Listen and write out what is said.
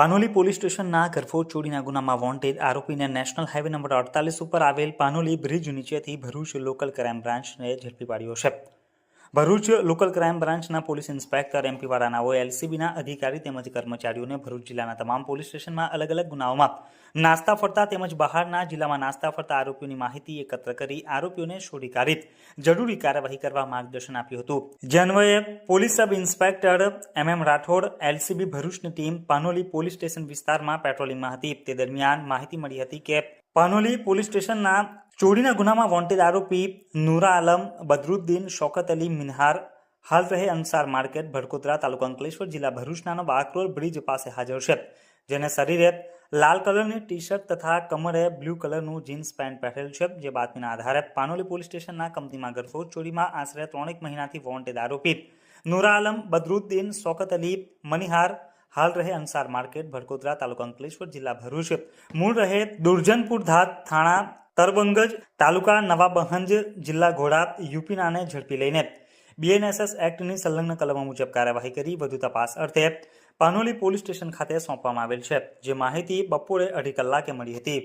Panoli police સ્ટેશનના ઘરફોડ ચોરીના ગુનામાં વોન્ટેડ આરોપીને નેશનલ હાઈવે નંબર અડતાલીસ ઉપર આવેલ પાનોલી બ્રિજ નીચેથી ભરૂચ લોકલ ક્રાઇમ બ્રાન્ચને ઝડપી પાડ્યો છે. ભરૂચ લોકલ ક્રાઇમ બ્રાન્ચના પોલીસ ઇન્સ્પેક્ટર એમપી વાળાનાઓએ એલસીબીના અધિકારી તેમજ કર્મચારીઓને ભરૂચ જિલ્લાના તમામ પોલીસ સ્ટેશનમાં અલગ અલગ ગુનાઓમાં નાસ્તા ફરતા તેમજ બહારના જિલ્લામાં નાસ્તા ફરતા આરોપીઓની માહિતી એકત્ર કરી આરોપીઓને શોધી કાઢી જરૂરી કાર્યવાહી કરવા માર્ગદર્શન આપ્યું હતું. જે police sub inspector M M Rathod LCB ભરૂચની ટીમ પાનોલી પોલીસ સ્ટેશન વિસ્તારમાં પેટ્રોલિંગમાં હતી. તે દરમિયાન માહિતી મળી હતી કે પાનોલી પોલીસ સ્ટેશનના ચોરીના ગુનામાં વોન્ટેડ આરોપી નૂરા આલમ, બદરુદ્દીન, શોકત અલી, મિનહાર, હાલ રહે અંસાર માર્કેટ ભડકોદરા તાલુકા અંકલેશ્વર જિલ્લા ભરૂચનાનો બાકરોલ બ્રિજ પાસે હાજર છે. જેને શરીરે લાલ કલરની ટી શર્ટ તથા કમરે બ્લુ કલરનું જીન્સ પેન્ટ પહેરેલ છે. જે બાતમીના આધારે પાનોલી પોલીસ સ્ટેશનના કંપનીમાં ગરફોડ ચોરીમાં આશરે ત્રણેક મહિનાથી વોન્ટેડ આરોપી નૂરા આલમ, બદરુદ્દીન, શોકત અલી, મનિહાર હાલ રહે અંસાર માર્કેટ ભડકોદરા તાલુકા અંકલેશ્વર જિલ્લા ભરૂચ. મૂળ રહે દુર્જનપુર ધાત થાણા તરબંગજ તાલુકા નવાબહંજ જિલ્લા ઘોડા યુપીનાને ઝડપી લઈને બીએનએસએસ એક્ટની સંલગ્ન કલમો મુજબ કાર્યવાહી કરી વધુ તપાસ અર્થે પાનોલી પોલીસ સ્ટેશન ખાતે સોંપવામાં આવેલ છે, જે માહિતી બપોરે અઢી કલાકે મળી હતી.